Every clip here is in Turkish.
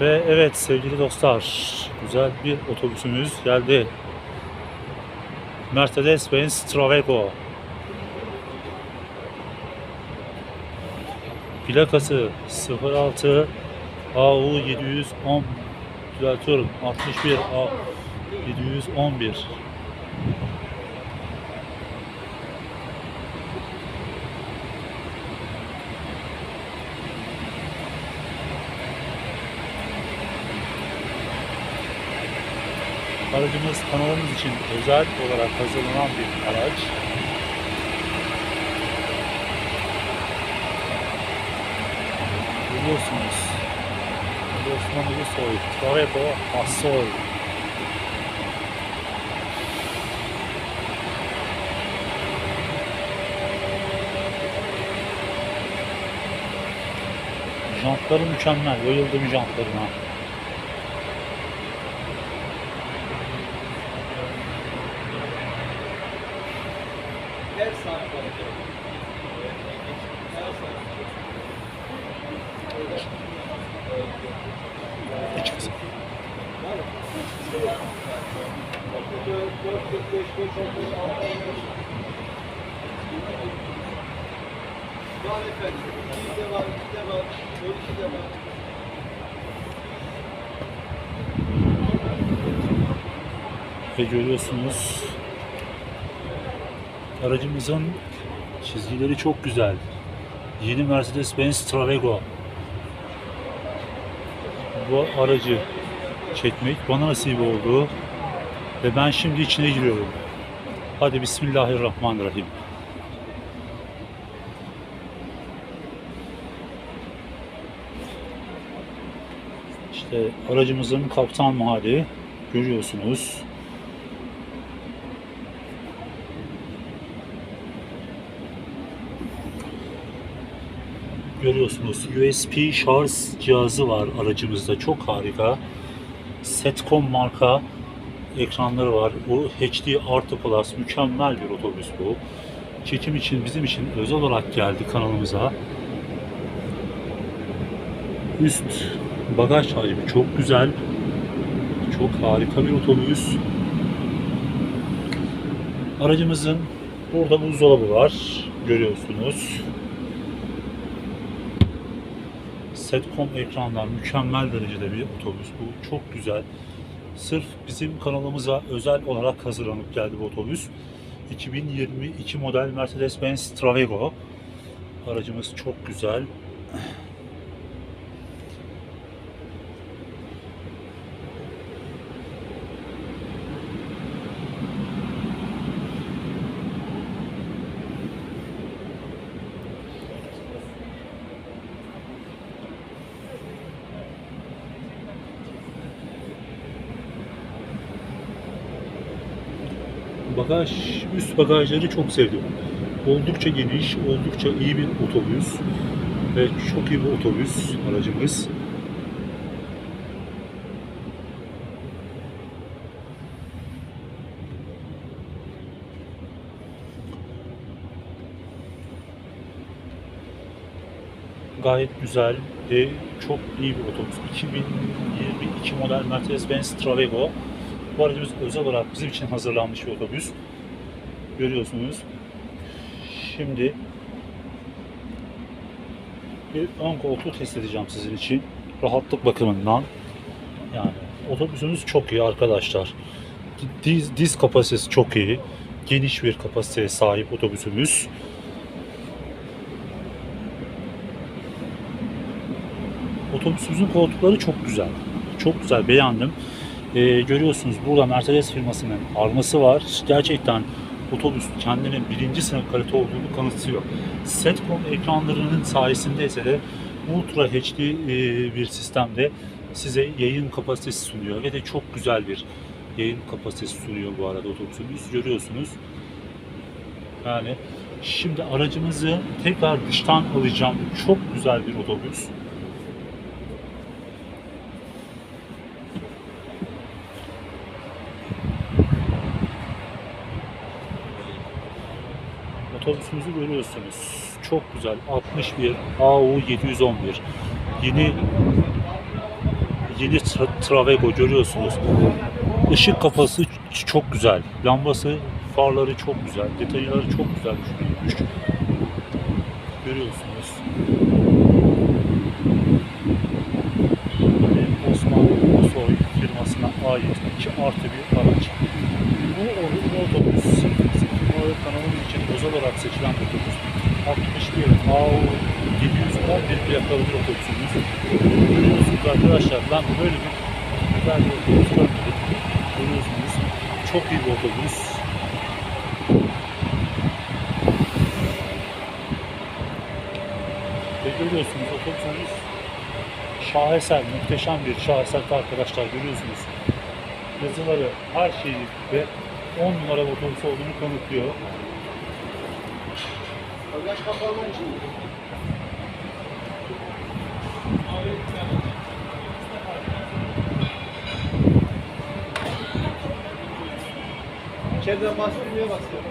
Ve evet sevgili dostlar, güzel bir otobüsümüz geldi. Mercedes-Benz Travego. Plakası 06 AU 710 düzeltiyorum 61 A 711 Aracımız kanalımız için özel olarak hazırlanan bir araç. Görüyorsunuz. Osman Ulusoy, Travego Assol. Jantları mükemmel. Bayıldım jantlarına. Var efendim. Ve görüyorsunuz aracımızın çizgileri çok güzel. Yeni Mercedes-Benz Travego. Bu aracı çekmek bana nasip oldu. Ve ben şimdi içine giriyorum. Hadi Bismillahirrahmanirrahim. İşte aracımızın kaptan mahalli görüyorsunuz. Görüyorsunuz USB şarj cihazı var aracımızda çok harika. Setcom marka ekranları var. Bu HD Artı Plus mükemmel bir otobüs bu. Çekim için bizim için özel olarak geldi kanalımıza. Üst bagaj hacmi çok güzel. Çok harika bir otobüs. Aracımızın burada buzdolabı var. Görüyorsunuz. Setcom ekranlar mükemmel derecede bir otobüs bu. Çok güzel. Sırf bizim kanalımıza özel olarak hazırlanıp geldi bu otobüs. 2022 model Mercedes-Benz Travego. Aracımız çok güzel. Bagaj, üst bagajları çok sevdim. Oldukça geniş, oldukça iyi bir otobüs. Ve çok iyi bir otobüs aracımız. Gayet güzel ve çok iyi bir otobüs. 2022 model Mercedes-Benz Travego. Bu aracımız özel olarak bizim için hazırlanmış bir otobüs. Görüyorsunuz. Şimdi bir ön koltuğu test edeceğim sizin için. Rahatlık bakımından. Yani otobüsümüz çok iyi arkadaşlar. Diz, diz kapasitesi çok iyi. Geniş bir kapasiteye sahip otobüsümüz. Otobüsümüzün koltukları çok güzel. Çok güzel beğendim. Ee, görüyorsunuz burada Mercedes firmasının arması var. Gerçekten otobüs kendinin birinci sınıf kalite olduğunu kanıtlıyor. Setcom ekranlarının sayesinde ise de Ultra HD e, bir sistemde size yayın kapasitesi sunuyor ve de çok güzel bir yayın kapasitesi sunuyor bu arada otobüsümüz. Görüyorsunuz. Yani şimdi aracımızı tekrar dıştan alacağım. Çok güzel bir otobüs. Otobüsümüzü görüyorsunuz. Çok güzel. 61 AU 711. Yeni yeni tra- Travego görüyorsunuz. Işık kafası çok güzel. Lambası, farları çok güzel. Detayları çok güzel. Görüyorsunuz. Ve Osman Soy firmasına ait 2 artı bir araç. Bu o- otobüs bu kanalımız için özel olarak seçilen bir otobüs. 61 AU 711 plakalı bir otobüsümüz. Görüyorsunuz arkadaşlar ben böyle bir güzel bir otobüs görmedim. Görüyorsunuz çok iyi bir otobüs. Ve görüyorsunuz otobüsümüz şaheser, muhteşem bir şaheser arkadaşlar görüyorsunuz. Yazıları, her şeyi ve 10 numara otobüs olduğunu kanıtlıyor. Bagaj kapalı için. İçeriden bas düğmeye basıyor.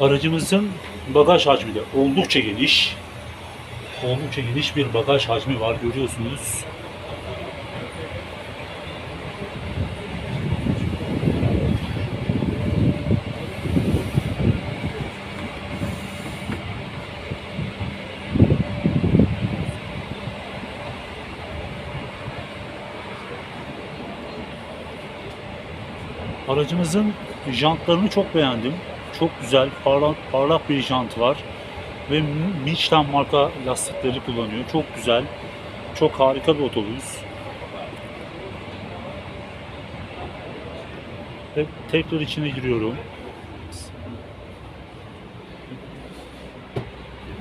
Aracımızın bagaj hacmi de oldukça geniş. Oldukça geniş bir bagaj hacmi var görüyorsunuz. Aracımızın jantlarını çok beğendim. Çok güzel, parlak, parlak bir jant var. Ve Michelin marka lastikleri kullanıyor. Çok güzel. Çok harika bir otobüs. Ve tekrar içine giriyorum.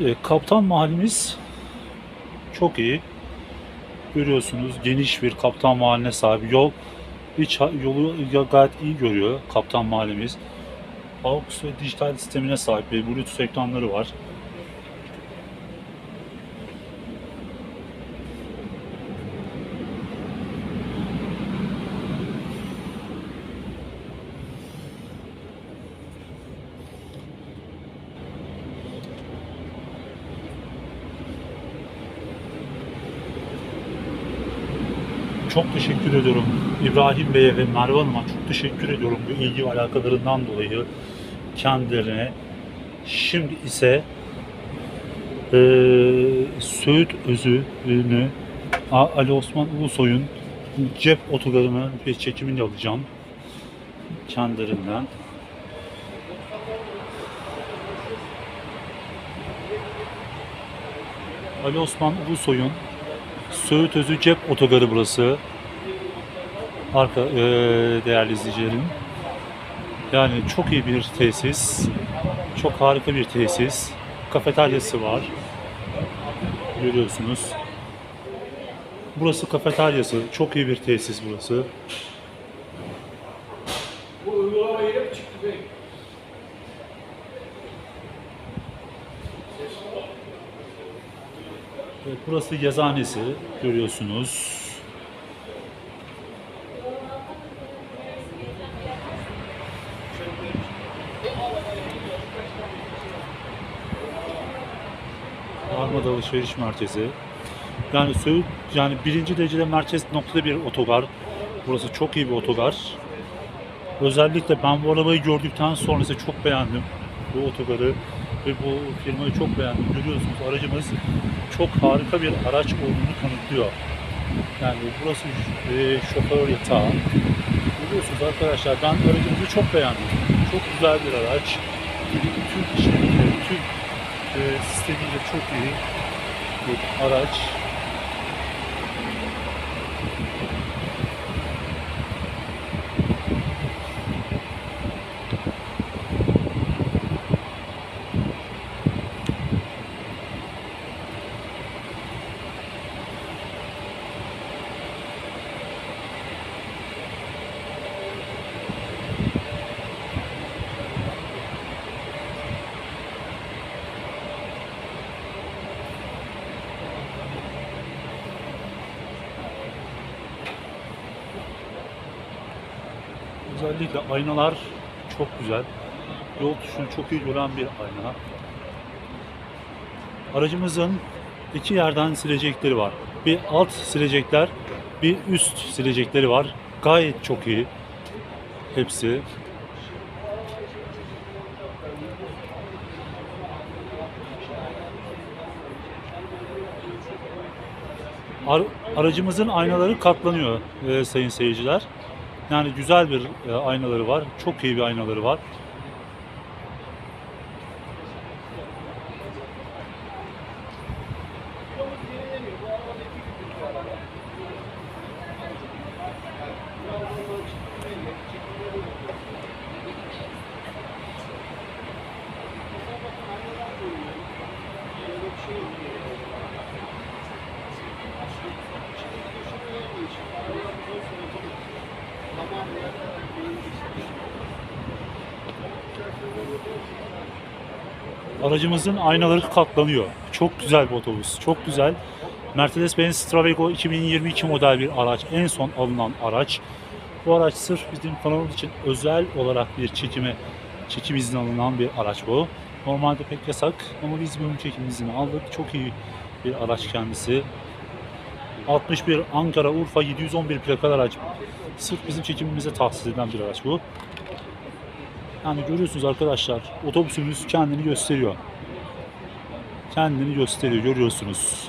E, Kaptan mahallemiz çok iyi. Görüyorsunuz geniş bir kaptan mahalline sahip. Yol iç yolu gayet iyi görüyor kaptan mahallemiz. AUX ve dijital sistemine sahip ve Bluetooth ekranları var. Çok teşekkür ediyorum İbrahim Bey'e ve Merve Hanım'a çok teşekkür ediyorum bu ilgi ve alakalarından dolayı kendilerine. Şimdi ise eee Söğüt Özü'nü Ali Osman Ulusoy'un cep otogarını bir çekimini alacağım kendilerinden. Ali Osman Ulusoy'un Söğüt Özü Cep Otogarı burası. Arka eee, değerli izleyicilerim. Yani çok iyi bir tesis. Çok harika bir tesis. Kafeteryası var. Görüyorsunuz. Burası kafeteryası. Çok iyi bir tesis burası. Bu uygulama çıktı bey? Evet, burası yazanesi. Görüyorsunuz. Armada Alışveriş Merkezi. Yani Söğüt, yani birinci derecede merkez noktada bir otogar. Burası çok iyi bir otogar. Özellikle ben bu arabayı gördükten sonra çok beğendim bu otogarı ve bu firmayı çok beğendim. Görüyorsunuz aracımız çok harika bir araç olduğunu kanıtlıyor. Yani burası e, şoför yatağı. Görüyorsunuz arkadaşlar ben aracımızı çok beğendim. Çok güzel bir araç. Tüm işlemiyle, tüm e, sistemiyle çok iyi bir araç. Özellikle aynalar çok güzel. Yol tutuşunu çok iyi gören bir ayna. Aracımızın iki yerden silecekleri var. Bir alt silecekler, bir üst silecekleri var. Gayet çok iyi. Hepsi. Ar- aracımızın aynaları katlanıyor e, sayın seyirciler. Yani güzel bir e, aynaları var. Çok iyi bir aynaları var. Aracımızın aynaları katlanıyor. Çok güzel bir otobüs. Çok güzel. Mercedes-Benz Stravego 2022 model bir araç. En son alınan araç. Bu araç sırf bizim kanalımız için özel olarak bir çekime çekim izni alınan bir araç bu. Normalde pek yasak ama biz bunun çekim izni aldık. Çok iyi bir araç kendisi. 61 Ankara Urfa 711 plakalı araç. Sırf bizim çekimimize tahsis edilen bir araç bu. Yani görüyorsunuz arkadaşlar otobüsümüz kendini gösteriyor. Kendini gösteriyor görüyorsunuz.